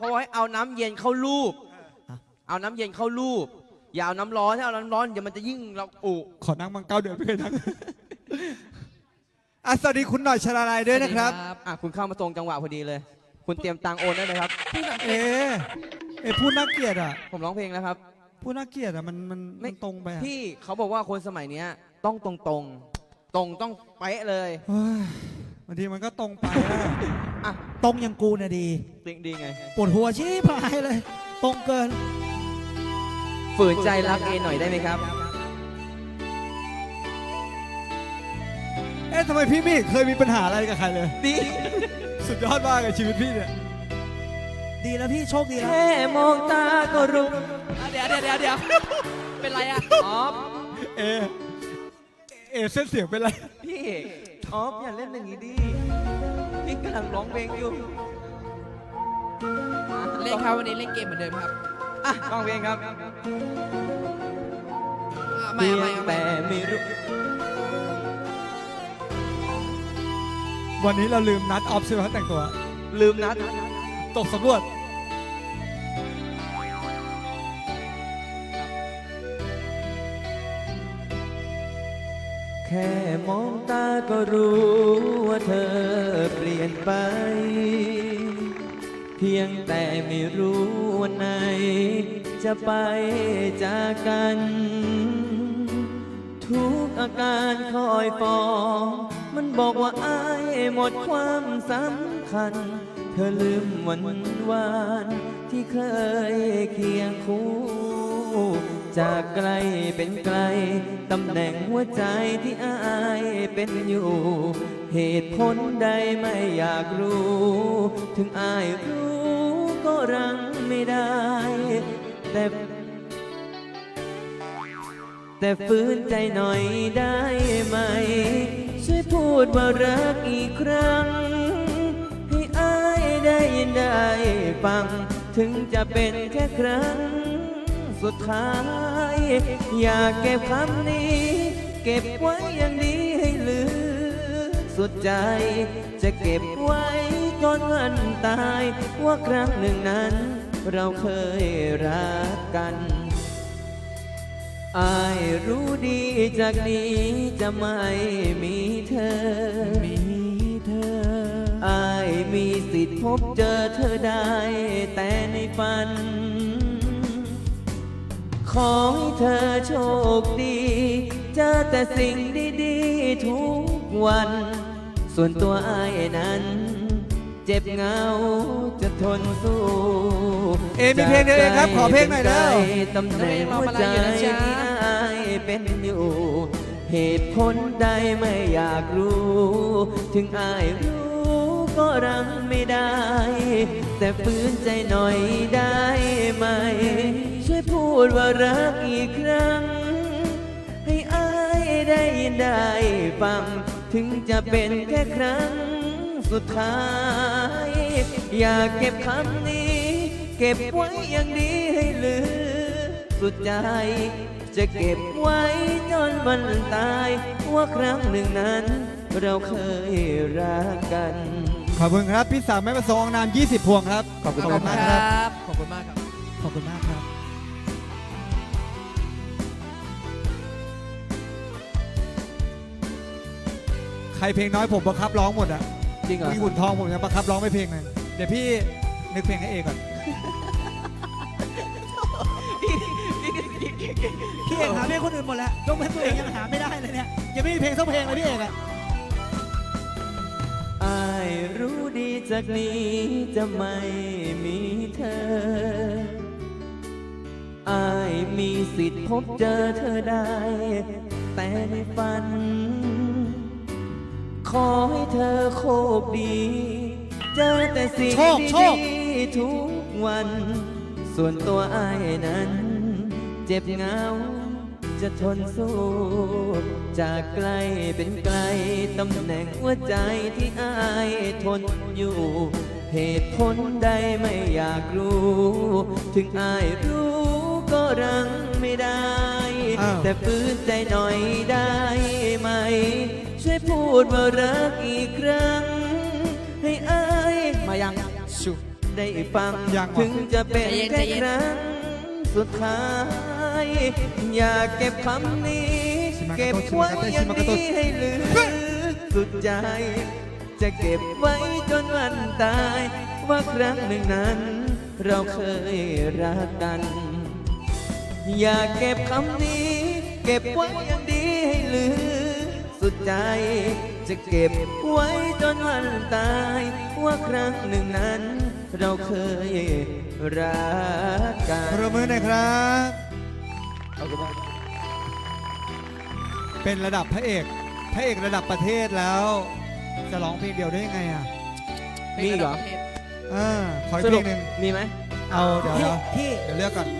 เขาบอกให้เอาน้ำเย็นเข้ารูป เอาน้ำเย็นเข้ารูป อย่าเอาน้ำร้อนถ้าเอาน้ำร้อนเดี๋ยวมันจะยิ่งเราอุขอนั่งมังเก้าเดือนไม่เคยนั่งอะสวัสดีคุณหน่อยชลาลัยด้วยนะครับ อะคุณเข้ามาตรงจังหวะพอดีเลย คุณเตรียมตังค์โอนได้เลยครับ เอเอพูดน่าเกลียดอะผมร้องเพลงแล้วครับ พูดน่าเกลียดอะมันมันไม่ มันตรงไปอะพี่เขาบอกว่าคนสมัยเนี้ยต้องตรงตรงๆตรงต้องเป๊ะเลย เฮ้ยบางทีมันก็ตรงไปอะ อะ ตรงอย่างกูเนี่ยดีจริงดีไง ปวดหัวชี้พายเลย ตรงเกิน ฝืนใจรักเอหน่อยได้ไหมครับ เอ๊ะทำไมพี่ไม่เคยมีปัญหาอะไรกับใครเลย ดี สุดยอดมากกับชีวิตพี่เนี่ย ดีแล้วพี่โชคดีแล้ว แค่มองตาก็รู้เดี๋ยวเดี๋ยวเดี๋ยวเดี๋ยวเป็นไรอะออฟเอ เอเส้นเสียงเป็นไร พี่ ออฟอย่าเล่นอย่างนี้ดิพี่กำลังร้องเพลงอยู่เล่นครับวันนี้เล่นเกมเหมือนเดิมครับอะร้องเพลงครับอะไม่เพียเอางไม่แต่เอาไม่ไม่รู้ วันนี้เราลืมนัดออฟใช่ไหมแต่งตัว ลืมนัด ตกสำรวจ แค่มองตาก็รู้ว่าเธอเปลี่ยนไป เพียงแต่ไม่รู้วันไหน จะไปจากกัน ทุกอาการคอยฟองมันบอกว่าอายหมดความสำคัญ เธอลืมวันวานที่เคยเคียงคู่ จากไกลเป็นไกล ตำแหน่งหัวใจที่อายเป็นอยู่ เหตุผลใดไม่อยากรู้ ถึงอายรู้ก็รังไม่ได้ แต่แต่ฟื้นใจหน่อยได้ไหม ช่วยพูดว่ารักอีกครั้ง ให้อายได้ยินได้ฟัง ถึงจะเป็นแค่ครั้ง สุดท้าย อยากเก็บคำนี้ เก็บไว้อย่างดีให้เหลือสุดใจ จะเก็บไว้จนวันตาย ว่าครั้งหนึ่งนั้น เราเคยรักกันอายรู้ดีจากนี้จะไม่มีเธอ มีเธออายมีสิทธิ์พบเจอเธอได้แต่ในฝัน ขอให้เธอโชคดี เจอแต่สิ่งดีๆทุกวัน ส่วนตัวอายนั้น เจ็บเหงาจะทนสู้เอมีเพลงเดียวเองครับขอเพลงหน่อยเด้อตำแหน่งหัวใจที่อายเป็นอยู่ เหตุผลใดไม่อยากรู้ ถึงอายรู้ก็รังไม่ได้ แต่ฝืนใจหน่อยได้ไหมช่วยพู ดว่ารักอีกครั้ง ให้อายได้ยินได้ฟัง ถึงจะเป็นแค่ครั้งสุดท้าย อยากเก็บคำนี้ เก็บไว้อย่างดีให้เหลือ สุดใจ จะเก็บไว้จนวันตาย ว่าครั้งหนึ่งนั้น เราเคยรักกัน ขอบคุณครับ พี่สาวไม่ประสงค์ออกนาม 20 พวงครับขอบคุณขอบคุณมากคครัรับบขอบคุณมากครับ ขอบคุณมากครับ ใครเพลงน้อยผมบังคับร้องหมดอะจริงเหรอ พี่หุ่นทองผมจะบังคับร้องไม่เพลงหนึงเดี๋ยวพี่นึกเพลงให้เอก่อน พี่เอกหาเพลงคนอื่นหมดแล้วยกเว้นตัวเองยังหาไม่ได้เลยเนี่ยยังไม่มีเพลงสักเพลงเลยพี่เอกอะอายรู้ดีจากนี้จะไม่มีเธอ อายมีสิทธิ์พบเจอเธอได้ แต่ในฝัน ขอให้เธอโชคดี เจอแต่สิ่งโชคโชคดีๆทุกวัน ส่วนตัวอายนั้น เจ็บเหงา จะทนสู้จากไกลเป็นไกลตำแหน่งหัวใจที่อายทนอยู่ เหตุผลใดไม่อยากรู้ ถึงอายรู้ก็รังไม่ได้ อ้าว แต่ฟื้นใจหน่อยได้ไหม ช่วยพูดว่ารักอีกครั้ง ให้อายมายังชุ ได้ฟัง ยังวะ ถึงจะเป็นใจเย็นแค่ใจเย็น ครั้งสุดท้าย อยากเก็บคำนี้ ชิมากาโตะเก็บไว้ชิอย่างมากาโตะนี้ให้ลึกสุดใจ จะเก็บไว้จนวันตาย ว่าครั้งหนึ่งนั้น เราเคยรักกัน อยากเก็บคำนี้ เก็บไว้อย่างดีให้ลือ สุดใจ จะเก็บไว้จนวันตาย ว่าครั้งหนึ่งนั้น เราเคยรักกัน ปรบมือหน่อยครับ เป็นระดับพระเอก พระเอกระดับประเทศแล้ว จะร้องเพลงเดียวได้ยังไงอะมีอีกเหรอ เออขออีกสเพรุลปงหนึ่งมีไหม เอาเดี๋ยวพี่เดี๋ยวพี่ เดี๋ยวเลือกก่อน